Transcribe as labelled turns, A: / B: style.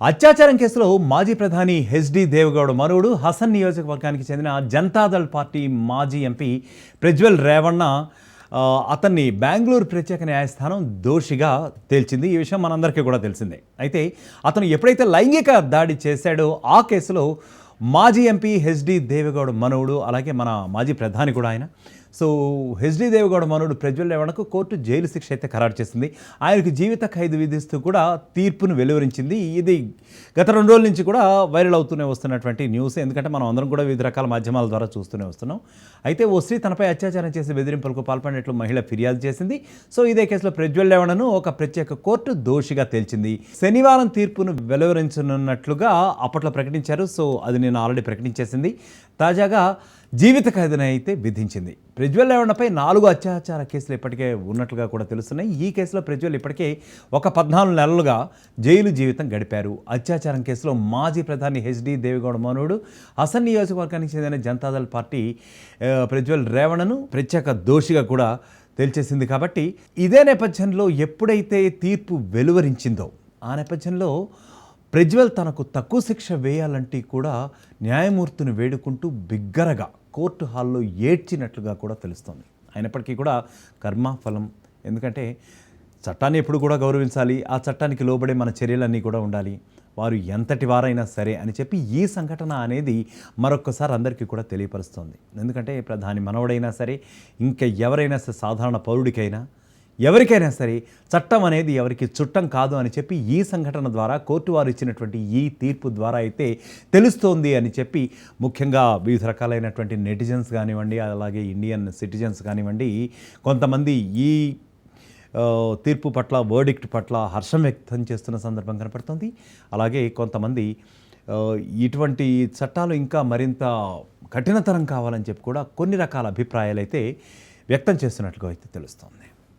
A: అత్యాచారం కేసులో మాజీ ప్రధాని హెచ్డి దేవగౌడ మనువుడు హసన్ నియోజకవర్గానికి చెందిన జనతాదళ్ పార్టీ మాజీ ఎంపీ ప్రజ్వల్ రేవణ్ణ అతన్ని బెంగళూరు ప్రత్యేక న్యాయస్థానం దోషిగా తేల్చింది. ఈ విషయం మనందరికీ కూడా తెలిసిందే. అయితే అతను ఎప్పుడైతే లైంగిక దాడి చేశాడో ఆ కేసులో మాజీ ఎంపీ హెచ్డి దేవగౌడ మనవుడు అలాగే మన మాజీ ప్రధాని కూడా ఆయన సో హెచ్డి దేవగౌడ మనవుడు ప్రజ్వల్ రేవణకు కోర్టు జైలు శిక్ష అయితే ఖరారు చేసింది. ఆయనకు జీవిత ఖైదు విధిస్తూ కూడా తీర్పును వెలువరించింది. ఇది గత రెండు రోజుల నుంచి కూడా వైరల్ అవుతూనే వస్తున్నటువంటి న్యూస్. ఎందుకంటే మనం అందరం కూడా వివిధ రకాల మాధ్యమాల ద్వారా చూస్తూనే వస్తున్నాం. అయితే ఓ స్త్రీ తనపై అత్యాచారం చేసి బెదిరింపులకు పాల్పడినట్లు మహిళ ఫిర్యాదు చేసింది. సో ఇదే కేసులో ప్రజ్వల్ రేవణను ఒక ప్రత్యేక కోర్టు దోషిగా తేల్చింది. శనివారం తీర్పును వెలువరించనున్నట్లుగా అప్పట్లో ప్రకటించారు. సో అది నేను ఆల్రెడీ ప్రకటించేసింది. తాజాగా జీవిత ఖైదును అయితే విధించింది. ప్రజ్వల్ రేవణపై నాలుగు అత్యాచార కేసులు ఇప్పటికే ఉన్నట్లుగా కూడా తెలుస్తున్నాయి. ఈ కేసులో ప్రజ్వల్ ఇప్పటికే ఒక పద్నాలుగు నెలలుగా జైలు జీవితం గడిపారు. అత్యాచారం కేసులో మాజీ ప్రధాని హెచ్డి దేవిగౌడ మనుడు అసన్ నియోజకవర్గానికి చెందిన జనతాదళ్ పార్టీ ప్రజ్వల్ రేవణను ప్రత్యేక దోషిగా కూడా తేల్చేసింది కాబట్టి ఇదే నేపథ్యంలో ఎప్పుడైతే తీర్పు వెలువరించిందో ఆ నేపథ్యంలో ప్రజ్వల్ తనకు తక్కువ శిక్ష వేయాలంటే కూడా న్యాయమూర్తిని వేడుకుంటూ బిగ్గరగా కోర్టు హాల్లో ఏడ్చినట్లుగా కూడా తెలుస్తోంది. అయినప్పటికీ కూడా కర్మ ఫలం. ఎందుకంటే చట్టాన్ని ఎప్పుడు కూడా గౌరవించాలి. ఆ చట్టానికి లోబడే మన చర్యలన్నీ కూడా ఉండాలి. వారు ఎంతటి వారైనా సరే అని చెప్పి ఈ సంఘటన అనేది మరొక్కసారి అందరికీ కూడా తెలియపరుస్తోంది. ఎందుకంటే ప్రధాని మనవడైనా సరే ఇంకా ఎవరైనా సరే సాధారణ పౌరుడికైనా ఎవరికైనా సరే చట్టం అనేది ఎవరికి చుట్టం కాదు అని చెప్పి ఈ సంఘటన ద్వారా కోర్టు వారు ఇచ్చినటువంటి ఈ తీర్పు ద్వారా అయితే తెలుస్తోంది అని చెప్పి ముఖ్యంగా వివిధ రకాలైనటువంటి నెటిజన్స్ కానివ్వండి అలాగే ఇండియన్ సిటిజన్స్ కానివ్వండి కొంతమంది ఈ తీర్పు పట్ల వర్డిక్ట్ పట్ల హర్షం వ్యక్తం చేస్తున్న సందర్భం కనపడుతుంది. అలాగే కొంతమంది ఇటువంటి చట్టాలు ఇంకా మరింత కఠినతరం కావాలని చెప్పి కూడా కొన్ని రకాల అభిప్రాయాలు అయితే వ్యక్తం చేస్తున్నట్లుగా అయితే తెలుస్తోంది.